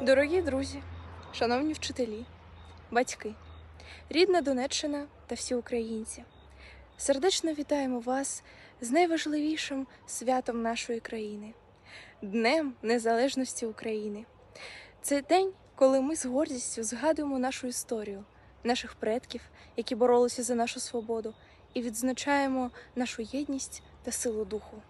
Дорогі друзі, шановні вчителі, батьки, рідна Донеччина та всі українці, сердечно вітаємо вас з найважливішим святом нашої країни Днем Незалежності України. Це день, коли ми з гордістю згадуємо нашу історію, наших предків, які боролися за нашу свободу, і відзначаємо нашу єдність та силу духу.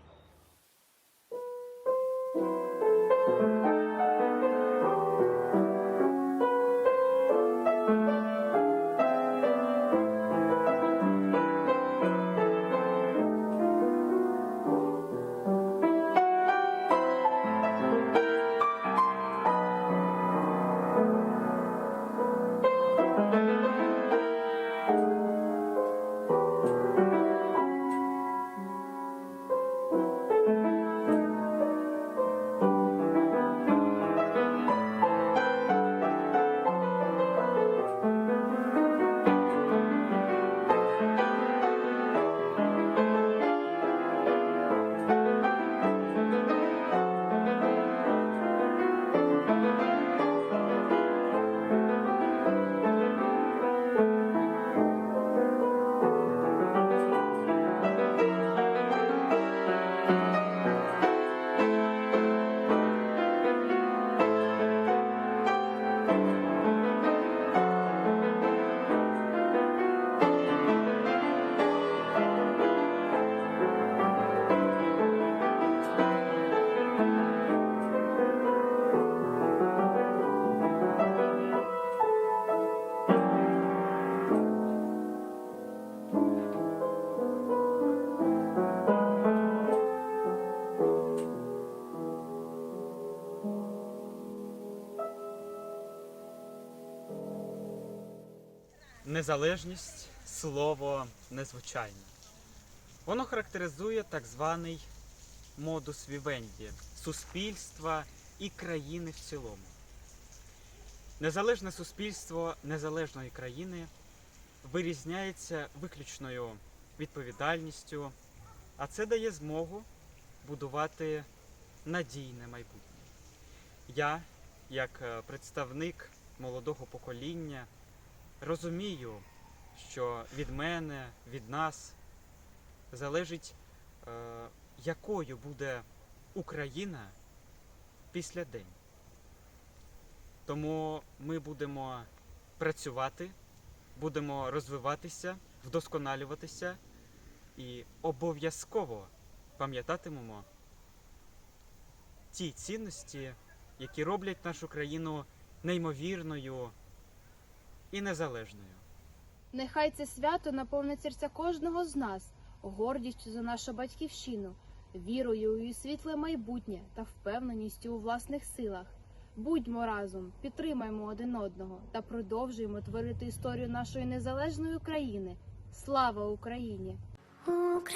Незалежність слово незвичайне. Воно характеризує так званий модус вівенді суспільства і країни в цілому. Незалежне суспільство незалежної країни вирізняється виключною відповідальністю, а це дає змогу будувати надійне майбутнє. Я, як е, представник молодого покоління, розумію, що від мене, від нас залежить, е, якою буде Україна після день. Тому ми будемо працювати, будемо розвиватися, вдосконалюватися і обов'язково пам'ятатимемо ті цінності, які роблять нашу країну неймовірною і незалежною. Нехай це свято наповнить серця кожного з нас гордістю за нашу батьківщину, вірою у її світле майбутнє та впевненістю у власних силах. Будьмо разом, підтримаймо один одного та продовжуємо творити історію нашої незалежної України. Слава Україні! Україна